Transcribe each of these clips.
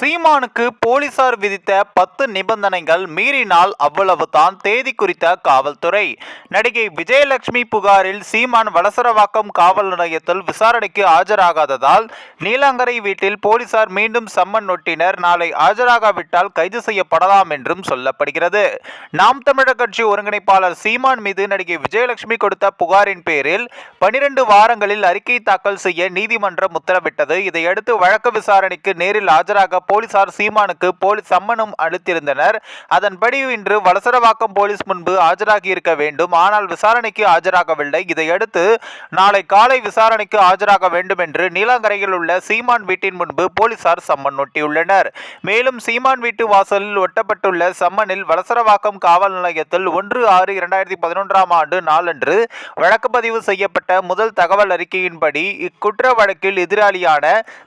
சீமானுக்கு போலீசார் விதித்த பத்து நிபந்தனைகள் மீறினால் அவ்வளவுதான் தேதி குறித்த காவல்துறை. நடிகை விஜயலட்சுமி புகாரில் சீமான் வலசரவாக்கம் காவல் நிலையத்தில் விசாரணைக்கு ஆஜராகாததால் நீலாங்கரை வீட்டில் போலீசார் மீண்டும் சம்மன் நொட்டினர் நாளை ஆஜராகாவிட்டால் கைது செய்யப்படலாம் என்றும் சொல்லப்படுகிறது. நாம் தமிழர் கட்சி ஒருங்கிணைப்பாளர் சீமான் மீது நடிகை விஜயலட்சுமி கொடுத்த புகாரின் பேரில் பனிரெண்டு வாரங்களில் அறிக்கை தாக்கல் செய்ய நீதிமன்றம் உத்தரவிட்டது. இதையடுத்து வழக்கு விசாரணைக்கு நேரில் ஆஜராக போலீசார் சீமானுக்கு போலீஸ் சம்மனும் அளித்திருந்தனர். அதன்படி இன்று வலசரவாக்கம் போலீஸ் முன்பு ஆஜராகி இருக்க வேண்டும். ஆனால் விசாரணைக்கு ஆஜராகவில்லை. இதையடுத்து நாளை காலை விசாரணைக்கு ஆஜராக வேண்டும் என்று நீலாங்கரையில் உள்ள சீமான் வீட்டின் முன்பு போலீசார் சம்மன் ஒட்டியுள்ளனர். மேலும் சீமான் வீட்டு வாசலில் ஒட்டப்பட்டுள்ள சம்மனில் வலசரவாக்கம் காவல் நிலையத்தில் ஒன்று ஆறு இரண்டாயிரத்தி பதினொன்றாம் ஆண்டு நாளன்று வழக்கு பதிவு செய்யப்பட்ட முதல் தகவல் அறிக்கையின்படி இக்குற்ற வழக்கில் எதிராளியான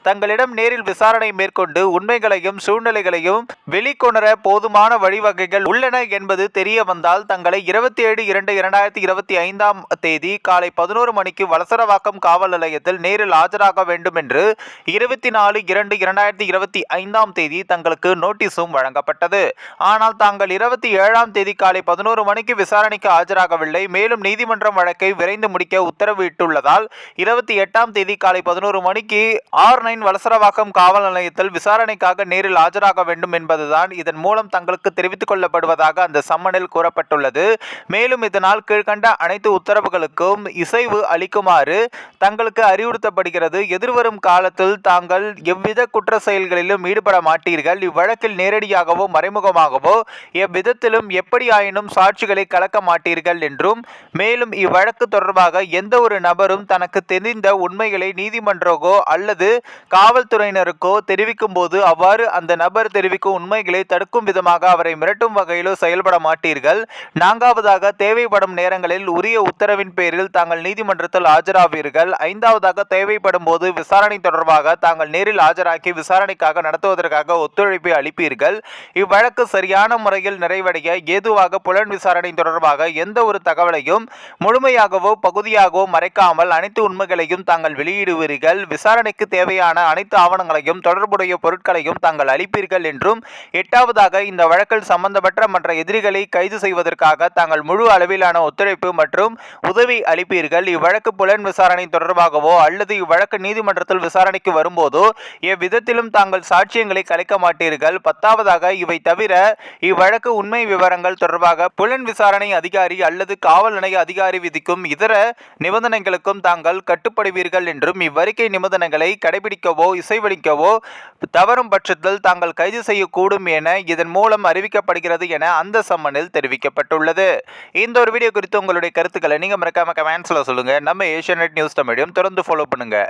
தங்களிடம் நேரில் விசாரணை மேற்கொண்டு உண்மைகளையும் சூழ்நிலைகளையும் வெளிக்கொணர போதுமான வழிவகைகள் உள்ளன என்பது தெரிய வந்தால் தங்களை இருபத்தி ஏழு இரண்டு இரண்டாயிரத்தி இருபத்தி ஐந்தாம் தேதி காலை பதினோரு மணிக்கு வலசரவாக்கம் காவல் நிலையத்தில் நேரில் ஆஜராக வேண்டும் என்று இருபத்தி நாலு இரண்டு இரண்டாயிரத்தி இருபத்தி ஐந்தாம் தேதி தங்களுக்கு நோட்டீஸும் வழங்கப்பட்டது. ஆனால் தாங்கள் இருபத்தி ஏழாம் தேதி காலை பதினோரு மணிக்கு விசாரணைக்கு ஆஜராகவில்லை. மேலும் நீதிமன்றம் வழக்கை விரைந்து முடிக்க உத்தரவிட்டுள்ளதால் இருபத்தி எட்டாம் தேதி காலை பதினோரு மணிக்கு ஆர் நைன் வலசரவாக்கம் காவல் நிலையத்தில் விசாரணைக்கு விசாரணைக்காக நேரில் ஆஜராக வேண்டும் என்பதுதான் இதன் மூலம் தங்களுக்கு தெரிவித்துக் கொள்ளப்படுவதாக அந்த சம்மனில் கூறப்பட்டுள்ளது. மேலும் இதனால் கீழ்கண்ட அனைத்து உத்தரவுகளுக்கும் இசைவு அளிக்குமாறு தங்களுக்கு அறிவுறுத்தப்படுகிறது. எதிர்வரும் காலத்தில் தாங்கள் எவ்வித குற்ற செயல்களிலும் ஈடுபட மாட்டீர்கள். இவ்வழக்கில் நேரடியாகவோ மறைமுகமாகவோ எவ்விதத்திலும் எப்படியாயினும் சாட்சிகளை கலக்க மாட்டீர்கள் என்றும் மேலும் இவ்வழக்கு தொடர்பாக எந்த ஒரு நபரும் தனக்கு தெரிந்த உண்மைகளை நீதிமன்றக்கோ அல்லது காவல்துறையினருக்கோ தெரிவிக்கும் போது அவ்வாறு அந்த நபர் தெரிவிக்கும் உண்மைகளை தடுக்கும் விதமாக அவரை மிரட்டும் வகையிலோ செயல்பட மாட்டீர்கள். நான்காவதாக தேவைப்படும் நேரங்களில் உரிய உத்தரவின் பேரில் தாங்கள் நீதிமன்றத்தில் ஆஜராவீர்கள். ஐந்தாவதாக தேவைப்படும் போது விசாரணை தொடர்பாக தாங்கள் நேரில் ஆஜராக்கி விசாரணைக்காக நடத்துவதற்காக ஒத்துழைப்பை அளிப்பீர்கள். இவ்வழக்கு சரியான முறையில் நிறைவடைய ஏதுவாக புலன் விசாரணை தொடர்பாக எந்த ஒரு தகவலையும் முழுமையாகவோ பகுதியாகவோ மறைக்காமல் அனைத்து உண்மைகளையும் தாங்கள் வெளியிடுவீர்கள். விசாரணைக்கு தேவையான அனைத்து ஆவணங்களையும் தொடர்புடைய பொருட்கள் பொருட்களையும் தாங்கள் அளிப்பீர்கள் என்றும் எட்டாவதாக இந்த வழக்கில் சம்பந்தப்பட்ட மற்ற எதிரிகளை கைது செய்வதற்காக தாங்கள் முழு அளவிலான ஒத்துழைப்பு மற்றும் உதவி அளிப்பீர்கள். இவ்வழக்கு புலன் விசாரணை தொடர்பாகவோ அல்லது இவ்வழக்கு நீதிமன்றத்தில் விசாரணைக்கு வரும்போதோ எவ்விதத்திலும் தாங்கள் சாட்சியங்களை கலைக்க மாட்டீர்கள். பத்தாவதாக இவை தவிர இவ்வழக்கு உண்மை விவரங்கள் தொடர்பாக புலன் விசாரணை அதிகாரி அல்லது காவல் நிலைய அதிகாரி விதிக்கும் இதர நிபந்தனைகளுக்கும் தாங்கள் கட்டுப்படுவீர்கள் என்றும் இவ்வறிக்கை நிபந்தனைகளை கடைபிடிக்கவோ இசைவளிக்கவோ தவறும் பட்சத்தில் தாங்கள் கைது செய்யக்கூடும் என இதன் மூலம் அறிவிக்கப்படுகிறது என அந்த சம்மனில் தெரிவிக்கப்பட்டுள்ளது. இந்த ஒரு வீடியோ குறித்து உங்களுடைய கருத்துக்களை நீங்கள் மறக்காம கமெண்ட்ஸில் சொல்லுங்கள் நம்ம ஏஷியா நியூஸ் தமிழையும் தொடர்ந்து ஃபாலோ பண்ணுங்கள்